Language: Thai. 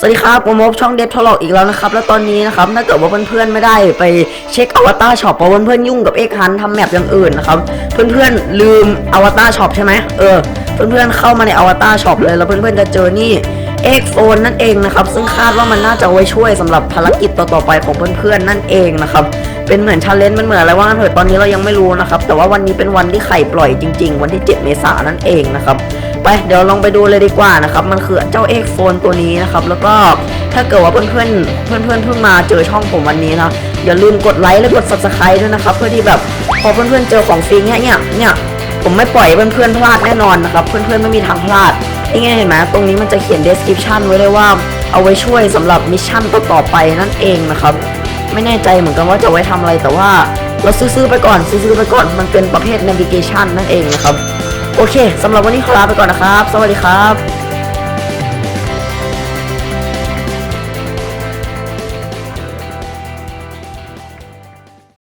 สวัสดีครับผมพบช่องเดฟทอลอกอีกแล้วนะครับ แล้วตอนนี้นะครับถ้าเกิดว่าเพื่อนๆไม่ได้ไปเช็คอวตารช็อปเพราะเพื่อนๆยุ่งกับเอ็กฮันทำแมปอย่างอื่นนะครับ เพื่อนๆลืมอวตารช็อปใช่ไหมเออ เพื่อนๆเข้ามาในอวตารช็อปเลยแล้วเพื่อนๆจะเจอนี่เอ็กโฟนนั่นเองนะครับ ซึ่งคาดว่ามันน่าจะไว้ช่วยสำหรับภารกิจต่อๆไปของเพื่อนๆนั่นเองนะครับเป็นเหมือนชาเลนจ์มันเหมือนอะไรว่าเถอะตอนนี้เรายังไม่รู้นะครับแต่ว่าวันนี้เป็นวันที่ไข่ปล่อยจริง ๆ วันที่ 7 เมษายนนั่นเองนะครับ ไปเดี๋ยวลองไปดูเลยดีกว่านะครับ มันคือเจ้าเอกโฟนตัวนี้นะครับ แล้วก็ถ้าเกิดว่าเพื่อนๆเพื่อนๆเพิ่งมาเจอช่องผมวันนี้นะอย่าลืมกดไลค์และกด subscribe ด้วยนะครับ เพื่อที่แบบพอเพื่อนๆเจอของฟรีเนี่ยเนี่ยเนี่ยผมไม่ปล่อยให้เพื่อนพลาดแน่นอนนะครับ เพื่อนๆไม่มีทางพลาดนี่ไงเห็นไหมตรงนี้มันจะเขียน description ไว้เลยว่าเอาไว้ช่วยสำหรับมิชชั่นต่อไปนั่นเองนะครับไม่แน่ใจเหมือนกันว่าจะไว้ทำอะไรแต่ว่าเราซื้อๆไปก่อนซื้อๆไปก่อนมันเป็นประเภท navigation นั่นเองนะครับ โอเคสำหรับวันนี้ขอลาไปก่อนนะครับ สวัสดีครับ